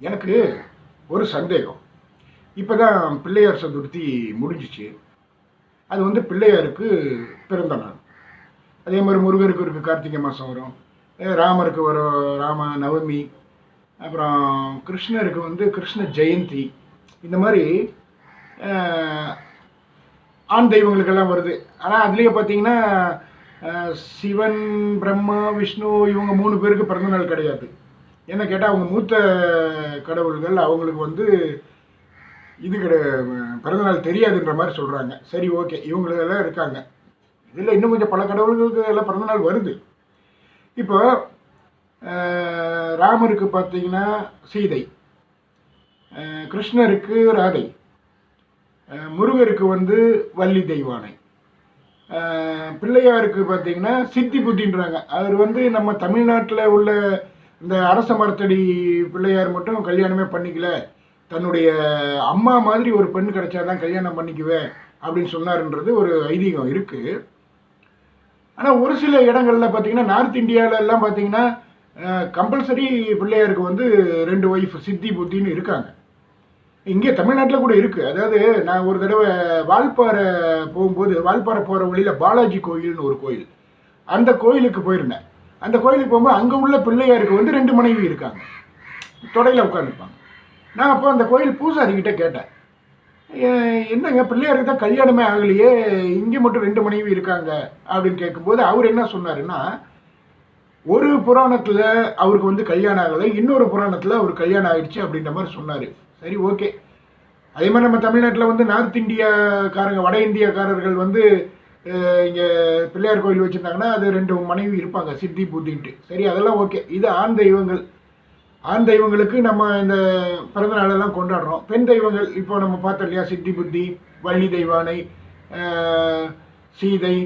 எனக்கு ஒரு சந்தேகம். இப்போ தான் பிள்ளையார் சதுர்த்தி முடிஞ்சிச்சு. அது வந்து பிள்ளையாருக்கு பிறந்த நாள். அதே மாதிரி முருகருக்கு இருக்குது கார்த்திகை மாதம் வரும். ராமருக்கு வரும் ராம நவமி. அப்புறம் கிருஷ்ணருக்கு வந்து கிருஷ்ண ஜெயந்தி. இந்த மாதிரி ஆண் தெய்வங்களுக்கெல்லாம் வருது. ஆனால் அதுலேயே பார்த்தீங்கன்னா சிவன் பிரம்மா விஷ்ணு இவங்க மூணு பேருக்கு பிறந்தநாள் கிடையாது. என்ன கேட்டால் அவங்க மூத்த கடவுள்கள் அவங்களுக்கு வந்து இது கிடையாது பிறந்தநாள் தெரியாதுன்ற மாதிரி சொல்கிறாங்க சரி ஓகே இவங்களெல்லாம் இருக்காங்க. இதில் இன்னும் கொஞ்சம் பல கடவுள்களுக்கு எல்லாம் பிறந்தநாள் வருது. இப்போ ராமருக்கு பார்த்தீங்கன்னா சீதை கிருஷ்ணருக்கு ராதை முருகருக்கு வந்து வள்ளி தெய்வானை பிள்ளையாருக்கு பார்த்தீங்கன்னா சித்தி புத்தின்றாங்க. அவர் வந்து நம்ம தமிழ்நாட்டில் உள்ள இந்த அரச மரத்தடி பிள்ளையார் மட்டும் கல்யாணமே பண்ணிக்கல. தன்னுடைய அம்மா மாதிரி ஒரு பெண் கிடைச்சாதான் கல்யாணம் பண்ணிக்குவேன் அப்படின்னு சொன்னார்ன்றது ஒரு ஐதீகம் இருக்குது ஆனால் ஒரு சில இடங்களில் பார்த்தீங்கன்னா நார்த் இந்தியாவிலலாம் பார்த்தீங்கன்னா கம்பல்சரி பிள்ளையாருக்கு வந்து ரெண்டு ஒய்ஃப் சித்தி புத்தின்னு இருக்காங்க. இங்கே தமிழ்நாட்டில் கூட இருக்குது அதாவது நான் ஒரு தடவை வால்பாறை போகும்போது வால்பாறை போகிற வழியில் பாலாஜி கோயில்னு ஒரு கோயில். அந்த கோயிலுக்கு போயிருந்தேன். அந்த கோயிலுக்கு போகும்போது அங்கே உள்ள பிள்ளையாருக்கு வந்து ரெண்டு மனைவி இருக்காங்க. தொடையில் உட்காந்துருப்பாங்க நான் அப்போ அந்த கோயில் பூசாரிக்கிட்ட கேட்டேன். என்னங்க பிள்ளையாருக்கு தான் கல்யாணமே ஆகலையே இங்கே மட்டும் ரெண்டு மனைவி இருக்காங்க. அப்படின்னு கேட்கும்போது அவர் என்ன சொன்னாருன்னா ஒரு புராணத்தில் அவருக்கு வந்து கல்யாணம் ஆகலை இன்னொரு புராணத்தில் அவர் கல்யாணம் ஆயிடுச்சு அப்படின்ற மாதிரி சொன்னார். சரி ஓகே. அதே மாதிரி நம்ம தமிழ்நாட்டில் வந்து நார்த் இந்தியாக்காரங்க வட இந்தியாக்காரர்கள் வந்து இங்கே பிள்ளையார் கோயில் வச்சுருந்தாங்கன்னா அது ரெண்டு மனைவி இருப்பாங்க சித்தி புத்தின்ட்டு. சரி அதெல்லாம் ஓகே. இது ஆண் தெய்வங்கள். ஆண் தெய்வங்களுக்கு நம்ம இந்த பிறந்த நாளெல்லாம் கொண்டாடுறோம். பெண் தெய்வங்கள் இப்போ நம்ம பார்த்தோம் இல்லையா? சித்தி புத்தி வள்ளி தெய்வானை சீதை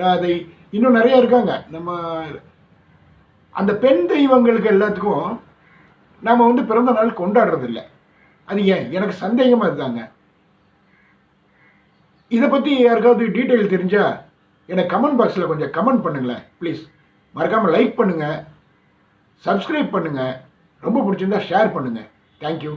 ராதை இன்னும் நிறையா இருக்காங்க. நம்ம அந்த பெண் தெய்வங்களுக்கு எல்லாத்துக்கும் நாம் வந்து பிறந்த நாள் கொண்டாடுறதில்ல. அது ஏன்? எனக்கு சந்தேகமாக இருந்தாங்க இதை பற்றி யாருக்காவது டீட்டெயில் தெரிஞ்சால் எனக்கு கமெண்ட் பாக்ஸில் கொஞ்சம் கமெண்ட் பண்ணுங்களேன் ப்ளீஸ் மறக்காமல் லைக் பண்ணுங்கள் சப்ஸ்கிரைப் பண்ணுங்கள் ரொம்ப பிடிச்சிருந்தா ஷேர் பண்ணுங்கள் தேங்க்யூ